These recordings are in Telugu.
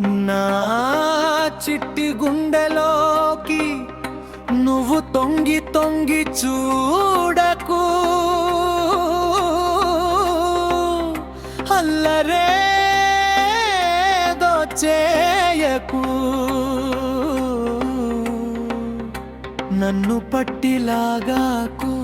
నా చిట్టి గుండెలోకి నువ్వు తొంగి తొంగి చూడకు. అల్లరేదో చేయకు నన్ను పట్టిలాగాకు.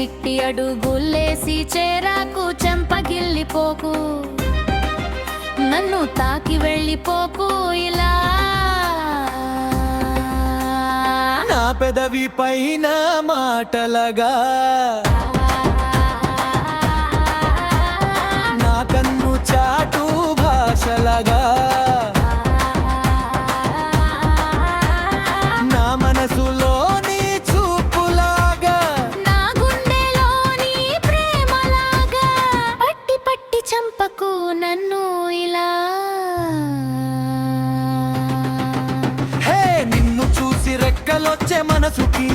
చిట్టి అడుగులేసి చేరాకు చెంపగిల్లిపోకు. నన్ను తాకి వెళ్ళిపోకు ఇలా. నా పెదవి పైన మాటలగా. వచ్చే మనసుకి.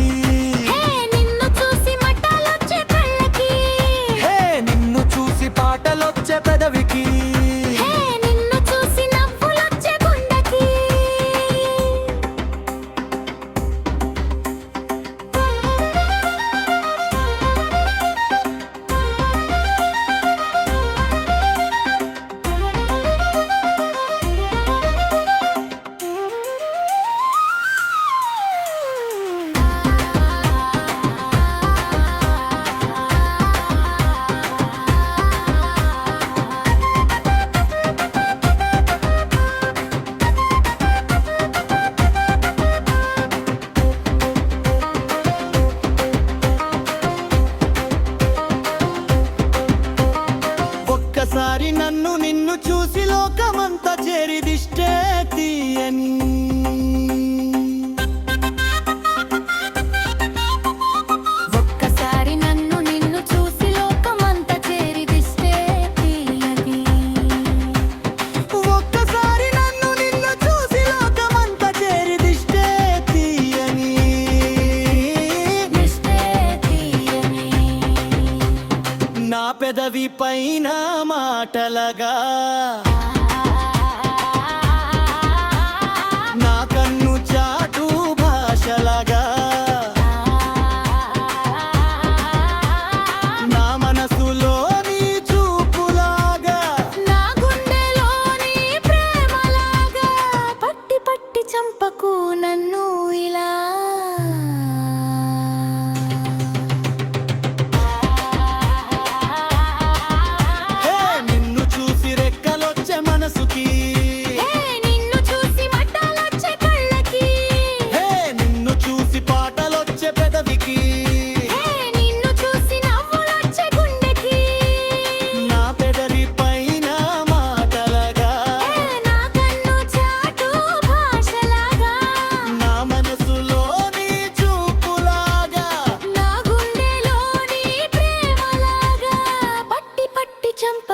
పెదవి పైన మాటలగా.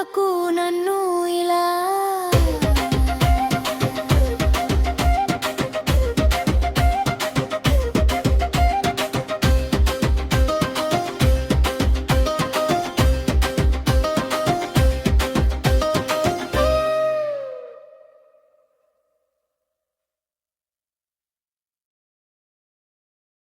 ಸಾಕು ನನ್ನು ಇಲ್ಲ